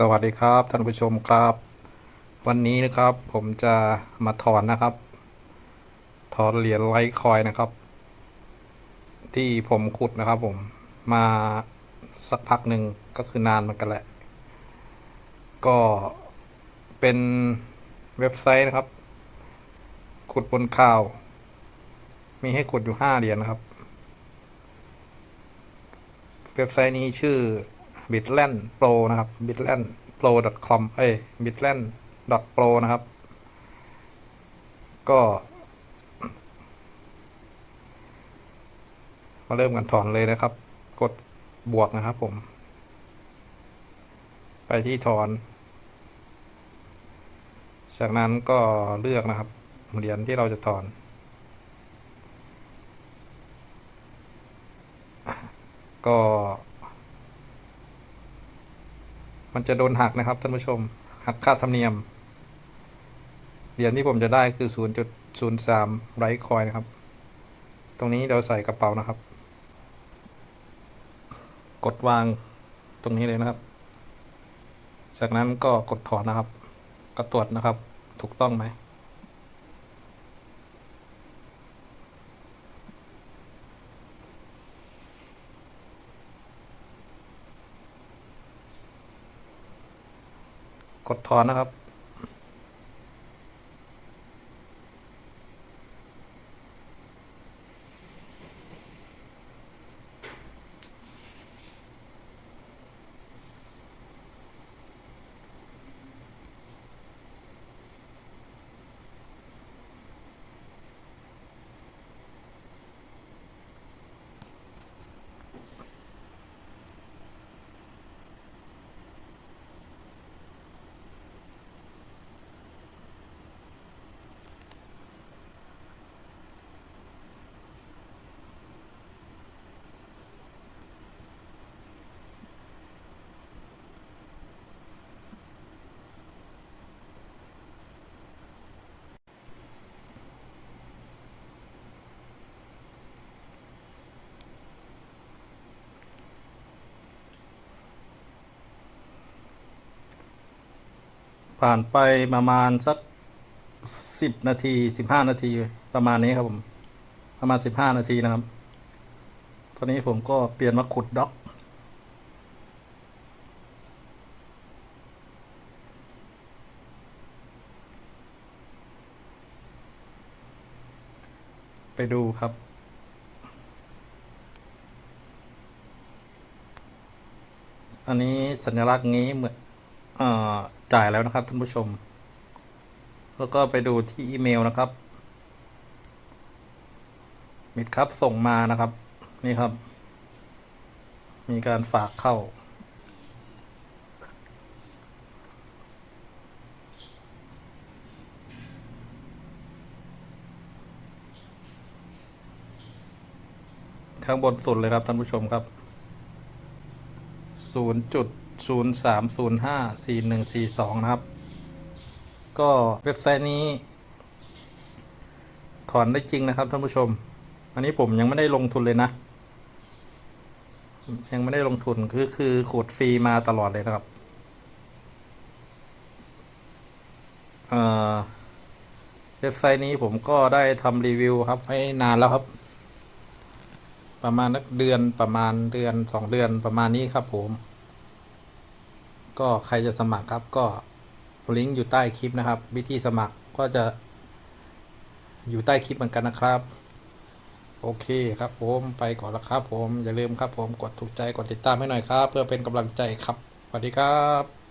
สวัสดีครับท่านผู้ชมครับ วันนี้นะครับผมจะมาถอนนะครับ ถอนเหรียญไลท์คอยนะครับ ที่ผมขุดนะครับ ผมมาสักพักหนึ่งก็คือนานมือนกันแหละ ก็เป็นเว็บไซต์นะครับ ขุดบนข่าว มีให้ขุดอยู่ห้าเหรียญนะครับ เว็บไซต์นี้ชื่อ bitland pro นะครับ bitland pro com เอ้ย bitland pro นะครับ ก็ มาเริ่มกันถอนเลยนะครับ กดบวกนะครับผม ไปที่ถอน จากนั้นก็เลือกนะครับเหรียญที่เราจะถอนก็ มันจะโดนหักนะครับท่านผู้ชม หักค่าธรรมเนียม เหรียญที่ผมจะได้คือ 0.03 ไรคอยนะครับ ตรงนี้เราใส่กระเป๋านะครับ กดวางตรงนี้เลยนะครับ จากนั้นก็กดถอนนะครับ ก็ตรวจนะครับ ถูกต้องไหม กดถอนนะครับ ผ่านไปประมาณสักสิบนาทีสิบห้านาทีประมาณนี้ครับผม ประมาณสิบห้านาทีนะครับ ตอนนี้ผมก็เปลี่ยนมาขุดด็อก ไปดูครับอันนี้สัญลักษณ์นี้เหมือนอ่อ จ่ายแล้วนะครับท่านผู้ชม แล้วก็ไปดูที่อีเมลนะครับมิดครับส่งมานะครับ นี่ครับ มีการฝากเข้า ข้างบนสุดเลยครับท่านผู้ชมครับศู นย์จุดศูนย์สามศูนย์ห้าสี่หนึ่งสี่สองนะครับ ก็เว็บไซต์นี้ ถอนได้จริงนะครับท่านผู้ชม อันนี้ผมยังไม่ได้ลงทุนเลยนะ ยังไม่ได้ลงทุนคือคือขูดฟรีมาตลอดเลยนะครับเอ่อเว็บไซต์นี้ผมก็ได้ทำรีวิวครับให้นานแล้วครับ ประมาณนักเดือนประมาณเดือนสองเดือนประมาณนี้ครับผม ก็ใครจะสมัครครับก็ลิงก์อยู่ใต้คลิปนะครับ วิธีสมัครก็จะอยู่ใต้คลิปเหมือนกันนะครับ โอเคครับผมไปก่อนละครับผมอย่าลืมครับผมกดถูกใจกดติดตามให้หน่อยครับ เพื่อเป็นกำลังใจครับสวัสดีครับ